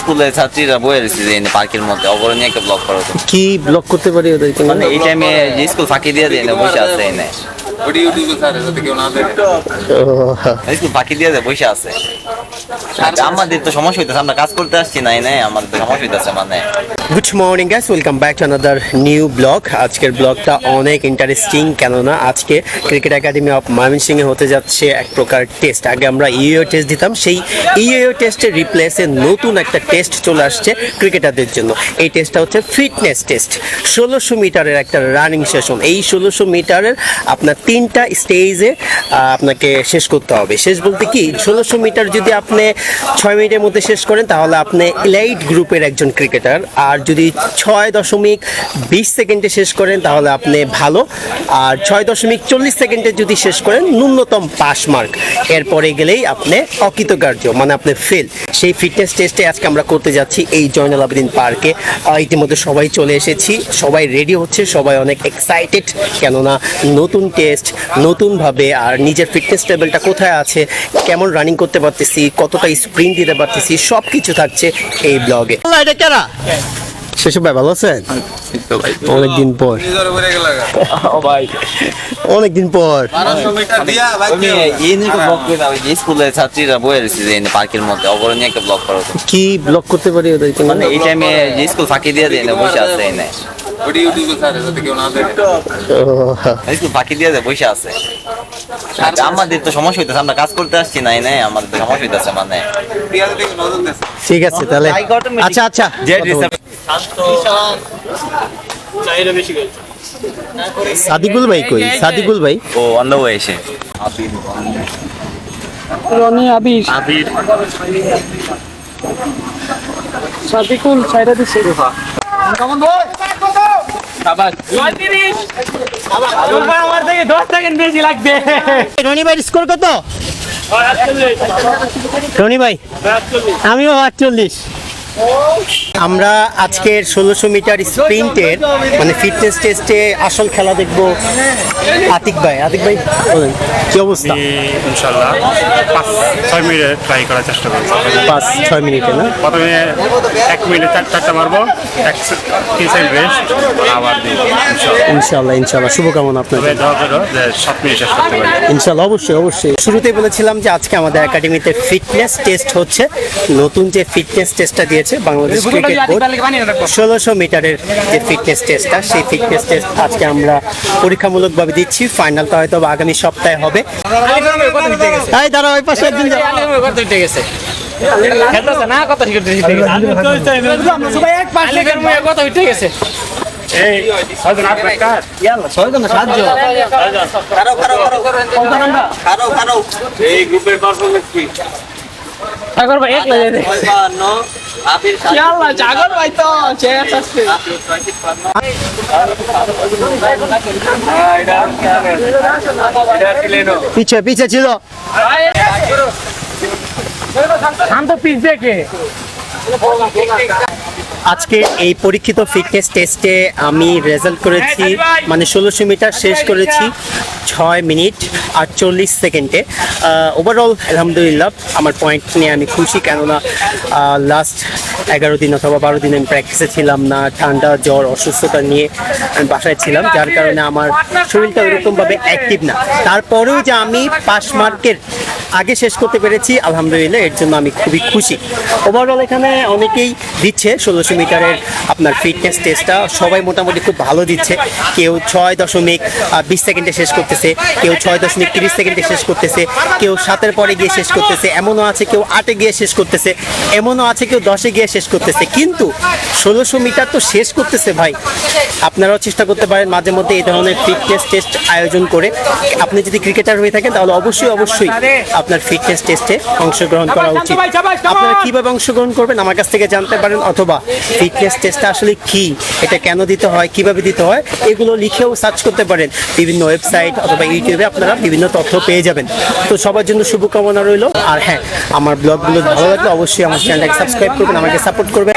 স্কুলের ছাত্রীরা বয়ে যে পার্কের মধ্যে অবরণীয় একটা ব্লক করো কি ব্লক করতে পারি ওদেরকে? মানে এই টাইমে যে স্কুল ফাঁকি দিয়ে দেয় না বসে আছে স্কুল দিয়ে দেয় বসে আছে। আমাদের তো সমস্যা হইতেছে আমরা কাজ করতে আসছি না এনে আমাদের তো সমস্যা হইতেছে মানে। Good morning guys welcome back to another new blog আজকের ব্লগটা অনেক ইন্টারেস্টিং কেননা আজকে ক্রিকেট একাডেমি অফ ময়মনসিংহে হতে যাচ্ছে এক প্রকার টেস্ট আগে আমরা ইউএ টেস্ট দিতাম, সেই ইউএ টেস্টের রিপ্লেসে নতুন একটা টেস্ট চলে আসছে ক্রিকেটারদের জন্য। এই টেস্টটা হচ্ছে ফিটনেস টেস্ট ষোলোশো মিটারের একটা রানিং সেশন এই ষোলোশো মিটারের আপনার তিনটা স্টেজে আপনাকে শেষ করতে হবে। শেষ বলতে কি, ষোলোশো মিটার যদি আপনি ছয় মিনিটের মধ্যে শেষ করেন, তাহলে আপনি এলাইট গ্রুপের একজন ক্রিকেটার আর যদি ছয় দশমিক বিশ সেকেন্ডে শেষ করেন, তাহলে আপনি ভালো। আর ছয় দশমিক চল্লিশ সেকেন্ডে যদি শেষ করেন, ন্যূনতম পাস মার্ক। এরপরে গেলেই আপনি অকৃতকার্য মানে আপনি ফেল সেই ফিটনেস টেস্টে আজকে আমরা করতে যাচ্ছি এই জয়নাল আবেদিন পার্কে। ইতিমধ্যে সবাই চলে এসেছি, সবাই রেডি হচ্ছে, সবাই অনেক এক্সাইটেড কেননা নতুন টেস্ট নতুনভাবে আর নিজের ফিটনেস লেভেলটা কোথায় আছে, কেমন রানিং করতে পারতেছি, কতটা স্প্রিন্ট দিতে পারতেছি সব কিছু থাকছে এই ব্লগে এটা কারা? শেষব ভাই ভালো আছেন? অনেকদিন পর। অনেকদিন পর। এনে ব্লক করে দাও যে স্কুলের ছাত্রীরা বয়ে রয়েছে যে পার্কের মধ্যে অবরণীয় একটা ব্লক করো কি ব্লক করতে পারি ওদেরকে? মানে এই টাইমে যে স্কুল ফাঁকি দিয়ে দেয় না বসে আছে দিয়ে বসে আছে। আমাদের তো সমস্যা হইতেছে আমরা কাজ করতে আসছি না এনে আমাদের তো সমস্যা হইতেছে মানে। ঠিক আছে তাহলে। আচ্ছা আচ্ছা। সাদিকুল ভাই কই? সাদিকুল ভাই। ও অন্য ওয়ে এসে। রনি আবির। সাদিকুল ছাইরা দিছে বেশি লাগবে। রনি ভাই স্কোর কত? রনি ভাই আমিও আটচল্লিশ। আমরা আজকের ষোলোশো মিটার স্প্রিন্টের মানে ফিটনেস টেস্টে আসল খেলা দেখব আতিক ভাই। আতিক ভাই বলেন, কি অবস্থা? ইনশাল্লাহ পাঁচ ছয় মিনিটে ট্রাই করার চেষ্টা করব পাঁচ ছয় মিনিটে না? প্রথমে এক মিনিটে চার চারটা মারবো এক তিন সেকেন্ড রেস্ট আবার ইনশাল্লাহ ইনশাল্লাহ শুভকামনা আপনার সাত মিনিট শেষ করতে পারি। ইনশাল্লাহ অবশ্যই অবশ্যই। শুরুতেই বলেছিলাম যে আজকে আমাদের একাডেমিতে ফিটনেস টেস্ট হচ্ছে। নতুন যে ফিটনেস টেস্টটা দিয়েছে বাংলাদেশ ক্রিকেট ষোলোশো মিটারের যে ফিটনেস টেস্টটা সেই ফিটনেস টেস্ট আজকে আমরা পরীক্ষামূলকভাবে দিচ্ছি। ফাইনালটা হয়তো আগামী সপ্তাহে হবে। এই দাঁড়া ওই পাশে একদিন যাও। না ঠিক কথা উঠে গেছে এই সাগর এক লাগে সাগর ভাই তো পিছে পিছে ছিল। শান্ত পিছ দেখে। আজকে এই পরীক্ষিত ফিটনেস টেস্টে আমি রেজাল্ট করেছি মানে ষোলোশো মিটার শেষ করেছি ছয় মিনিট আটচল্লিশ সেকেন্ডে ওভারঅল আলহামদুলিল্লাহ আমার পয়েন্ট নিয়ে আমি খুশি কেননা লাস্ট এগারো দিন অথবা বারো দিন আমি প্র্যাকটিসে ছিলাম না ঠান্ডা জ্বর অসুস্থতা নিয়ে আমি বাসায় ছিলাম যার কারণে আমার শরীরটা ওইরকমভাবে অ্যাক্টিভ না। তারপরেও যে আমি পাস মার্কের আগে শেষ করতে পেরেছি, আলহামদুলিল্লাহ, এর জন্য আমি খুবই খুশি। ওভারঅল এখানে অনেকেই দিচ্ছে, ষোলোশো মিটারের আপনার ফিটনেস টেস্টটা সবাই মোটামুটি খুব ভালো দিচ্ছে। কেউ ছয় দশমিক বিশ সেকেন্ডে শেষ করতেছে, কেউ ছয় দশমিক তিরিশ সেকেন্ডে শেষ করতেছে, কেউ সাতের পরে গিয়ে শেষ করতেছে, এমনও আছে কেউ আটে গিয়ে শেষ করতেছে, এমনও আছে কেউ দশে গিয়ে শেষ করতেছে। কিন্তু ষোলোশো মিটার তো শেষ করতেছে ভাই। আপনারাও চেষ্টা করতে পারেন মাঝে মধ্যে এই ধরনের ফিটনেস টেস্ট আয়োজন করে। আপনি যদি ক্রিকেটার হয়ে থাকেন, তাহলে অবশ্যই অবশ্যই আপনার ফিটনেস টেস্টে অংশগ্রহণ করা উচিত। আপনারা কীভাবে অংশগ্রহণ করবেন? আমার কাছ থেকে জানতে পারেন অথবা ফিটনেস টেস্টটা আসলে কি? এটা কেন দিতে হয়? কীভাবে দিতে হয়? এগুলো লিখেও সার্চ করতে পারেন। বিভিন্ন ওয়েবসাইট অথবা ইউটিউবে আপনারা বিভিন্ন তথ্য পেয়ে যাবেন। তো সবার জন্য শুভকামনা রইল। আর হ্যাঁ আমার ব্লগগুলো ভালো লাগলে অবশ্যই আমার চ্যানেলটাকে সাবস্ক্রাইব করবেন আমাকে সাপোর্ট করবেন।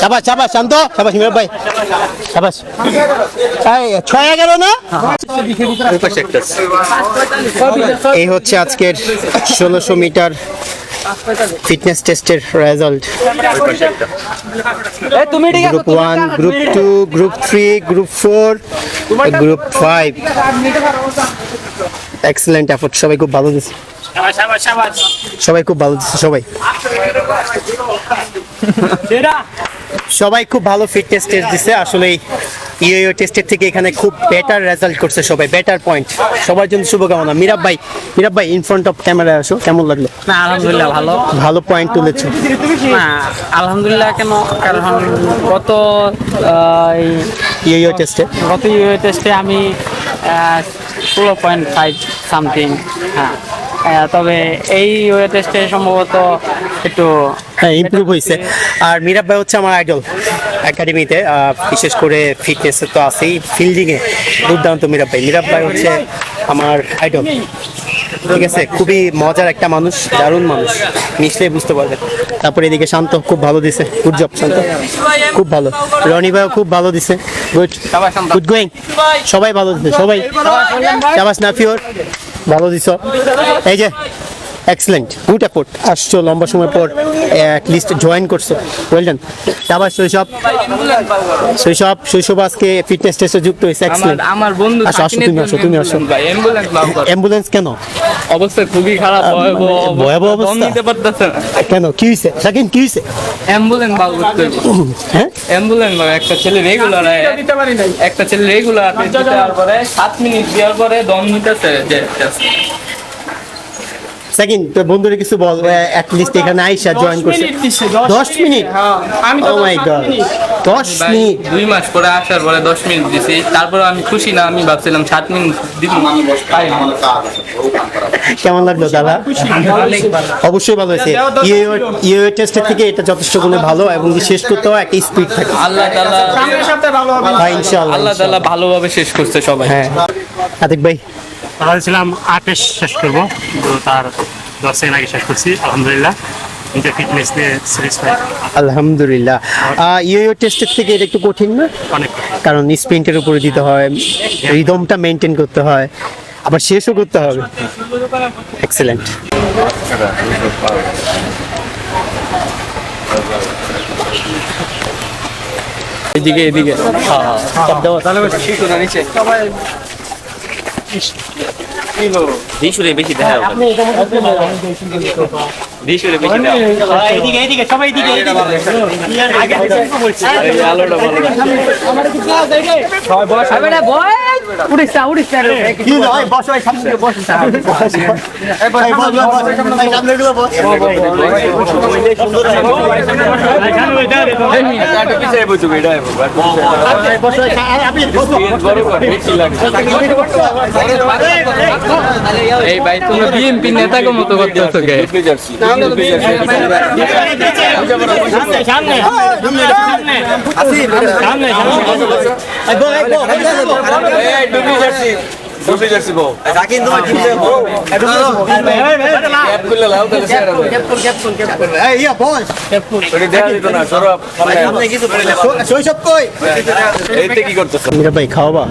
সাবাস সাবাস শান্ত সাবাস মিরাব ভাই। সাবাস। এই ছয় এগারো না? এই হচ্ছে আজকের ষোলোশো মিটার ফিটনেস টেস্টের রেজাল্ট তুমি ঠিক group one group two group three group four group five excellent effort সবাই খুব ভালো দিচ্ছে। সবাই খুব ভালো দিচ্ছে সবাই। সবাই খুব ভালো ফিটনেস টেস্ট দিছে। আসলে ইও টেস্টের থেকে এখানে খুব বেটার রেজাল্ট করছে সবাই বেটার পয়েন্ট সবার জন্য শুভকামনা। মিরাব ভাই মিরাব ভাই ইন ফ্রন্ট অফ ক্যামেরা আসো কেমন লাগল? না আলহামদুলিল্লাহ ভালো। ভালো পয়েন্ট তুলেছো। না আলহামদুলিল্লাহ কেন? কারণ গত ইও টেস্টে গত ইউ টেস্টে আমি ষোলো পয়েন্ট ফাইভ সামথিং হ্যাঁ। তবে এই ইউ টেস্টে সম্ভবত একটু হ্যাঁ ইমপ্রুভ হয়েছে আর মিরাব ভাই হচ্ছে আমার আইডল একাডেমিতে বিশেষ করে ফিটনেসে তো আছেই। ফিল্ডিংয়ে দুর্দান্ত মিরাব ভাই। মিরাব ভাই হচ্ছে আমার আইডল ঠিক আছে? খুবই মজার একটা মানুষ দারুণ মানুষ। মিশলে বুঝতে পারবে তারপরে এদিকে শান্ত খুব ভালো দিছে। Good job Shanto. খুব ভালো। রনি ভাইও খুব ভালো দিছে। গুড গুড গোয়িং সবাই ভালো দিছে সবাই। চাবাস নাফিওর। ভালো দিছ? এই যে এক্সেলেন্ট গুড এফোর্ট আসছো লম্বা সময় পর লিস্ট জয়েন করছ। ওয়েল ডান তারপর শৈশব শৈশব শৈশব আজকে ফিটনেস টেস্টে যুক্ত হয়েছে এক্সেলেন্ট আমার বন্ধু আসো আসো তুমি আসো তুমি আসো। অ্যাম্বুলেন্স কেন? অবস্থা খুবই খারাপ ভয়াবহ ভয়াবহ অবস্থা? নিতে পারতেছে না। কেন? কি হইছে? সাকিন কি হইছে? অ্যাম্বুলেন্স বাবু হ্যাঁ? অ্যাম্বুলেন্স বাবু একটা ছেলে রেগুলার একটা ছেলে রেগুলার দেওয়ার পরে সাত মিনিট দেওয়ার পরে দম নিতেছে যে সেকেন্ড তো বন্ধুরে কিছু বল অ্যাট লিস্ট এখানে আইসা জয়েন করছে। দশ মিনিট। আমি ও মাই গড দশ ভাই, মিনিট? দুই মাস পরে আসার পরে দশ মিনিট দিছি। তারপরে আমি খুশি না আমি ভাবছিলাম সাত মিনিট দিব কেমন লাগল দাদা? অবশ্যই ভালো হয়েছে। টেস্টের থেকে এটা যথেষ্ট গুণে ভালো এবং শেষ করতে একটা স্পিড থাকে। আল্লাহ তালা হ্যাঁ ইনশাআল্লাহ আল্লাহ তালা ভালোভাবে শেষ করছে সবাই। হ্যাঁ। আতিক ভাই? আমরা ছিলাম আটে শেষ করব। তো তার দশ সেকেন্ড আগে শেষ করছি আলহামদুলিল্লাহ। ফিটনেস নিয়ে আলহামদুলিল্লাহ। টেস্টের থেকে এটা একটু কঠিন না? অনেক কারণ স্প্রিন্টের উপরে দিতে হয় রিদমটা মেনটেন করতে হয় আবার শেষও করতে হবে। এক্সেলেন্ট এদিকে এদিকে। দিশুরে বেশি দেখা যাবে। দিশুরে বেশি দেখা এইদিকে এইদিকে সবাই এইদিকে আলোটা ভালো এই ভাই তুমি বিএনপি নেতাকে মতো করতেছো কে কাকিন তোমার কি দেবো ক্যাপ খুলে লাও তাহলে স্যার ওটা দেখা দিত না সরব সামনে কিছু বলে শৈশব কই এইতে কি করতেছ মিরা ভাই খাওয়াবা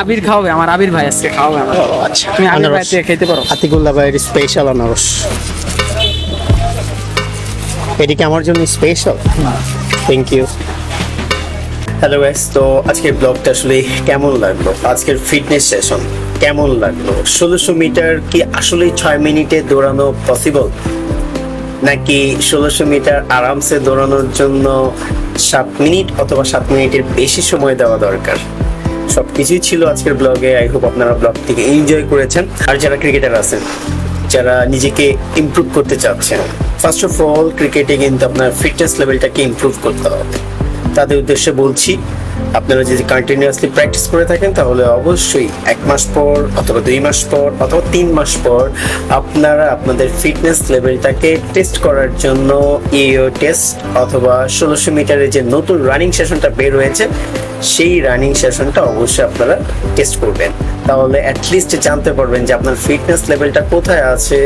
আবির খাওয়াবে আমার আবির ভাই আজকে খাওয়াবে আমার। আচ্ছা তুমি আবির ভাই খেতে পারো। আতিকুল্লাহ ভাইয়ের স্পেশাল আনারস। এদিকে আমার জন্য special thank you hello guys তো আজকের ব্লগটা আসলে কেমন লাগল? আজকের ফিটনেস সেশন কেমন লাগল? ষোলোশো মিটার কি আসলে ছয় মিনিটে দৌড়ানো পসিবল নাকি ষোলোশো মিটার আরামসে দৌড়ানোর জন্য সাত মিনিট অথবা সাত মিনিটের বেশি সময় দেওয়া দরকার? সবকিছুই ছিল আজকের ব্লগে আই হোপ আপনারা ব্লগ থেকে এনজয় করেছেন। আর যারা ক্রিকেটার আছেন যারা নিজেকে ইমপ্রুভ করতে চাচ্ছেন। ফার্স্ট অফ অল ক্রিকেটে কিন্তু আপনার ফিটনেস লেভেলটাকে ইমপ্রুভ করতে হবে। তাদের উদ্দেশ্যে বলছি, আপনারা যদি কন্টিনিউয়াসলি প্র্যাকটিস করে থাকেন, তাহলে অবশ্যই এক মাস পর অথবা দুই মাস পর অথবা তিন মাস পর আপনারা আপনাদের ফিটনেস লেভেলটাকে টেস্ট করার জন্য ইও টেস্ট অথবা ষোলোশো মিটারের যে নতুন রানিং সেশনটা বের হয়েছে, সেই রানিং সেশনটা অবশ্যই আপনারা টেস্ট করবেন। তাহলে অ্যাটলিস্ট জানতে পারবেন যে আপনার ফিটনেস লেভেলটা কোথায় আছে,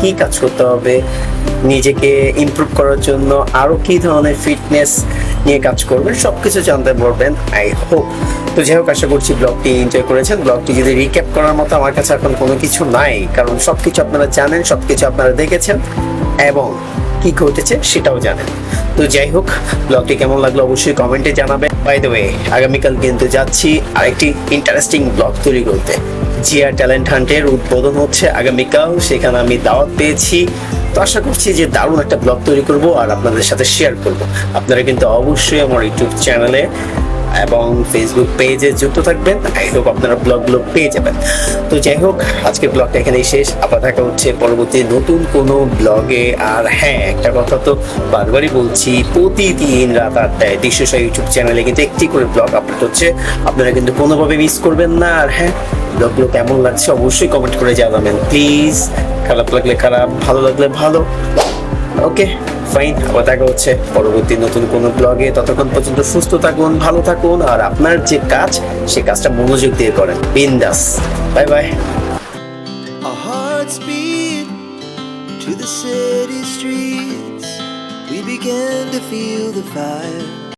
কি কাজ করতে হবে, নিজেকে ইমপ্রুভ করার জন্য আরও কি ধরনের ফিটনেস নিয়ে কাজ করবেন সব কিছু জানতে পারবেন আই হোপ তো যাই হোক, আশা করছি ব্লগটি এনজয় করেছেন। ব্লগটি যদি রিক্যাপ করার মতো আমার কাছে এখন কোনো কিছু নাই, কারণ সব কিছু আপনারা জানেন সব কিছু আপনারা দেখেছেন, এবং কি ঘটেছে সেটাও জানেন। তো যাই হোক ব্লগটি কেমন লাগল অবশ্যই কমেন্টে জানাবেন বাই দ্য ওয়ে আগামীকাল কিন্তু যাচ্ছি আরেকটি ইন্টারেস্টিং ব্লগ তৈরি করতে। জিয়া ট্যালেন্ট হান্টের উদ্বোধন হচ্ছে আগামীকাল, সেখানে আমি দাওয়াত পেয়েছি। তো আশা করছি যে দারুণ একটা ব্লগ তৈরি করব আর আপনাদের সাথে শেয়ার করব। আপনারা কিন্তু অবশ্যই আমার ইউটিউব চ্যানেলে এবং ফেসবুক পেজে যুক্ত থাকবেন। আই হোপ আপনারা ব্লগগুলো পেয়ে যাবেন। তো যাই হোক, আজকের ব্লগটা এখানেই শেষ। আবার দেখা হচ্ছে পরবর্তী নতুন কোনো ব্লগে আর হ্যাঁ একটা কথা তো বারবারই বলছি, প্রতিদিন রাত আটটায় দৃশ্যসা ইউটিউব চ্যানেলে কিন্তু একটি করে ব্লগ আপলোড হচ্ছে। আপনারা কিন্তু কোনোভাবে মিস করবেন না। আর হ্যাঁ ব্লগগুলো কেমন লাগছে অবশ্যই কমেন্ট করে জানাবেন। প্লিজ খারাপ লাগলে খারাপ, ভালো লাগলে ভালো। ওকে ফাইন আবার দেখা হচ্ছে পরবর্তী নতুন কোনো ব্লগে ততক্ষণ পর্যন্ত সুস্থ থাকুন, ভালো থাকুন, আর আপনার যে কাজ, সে কাজটা মনোযোগ দিয়ে করেন বিন্দাস bye bye to the city streets. We began to feel the fire.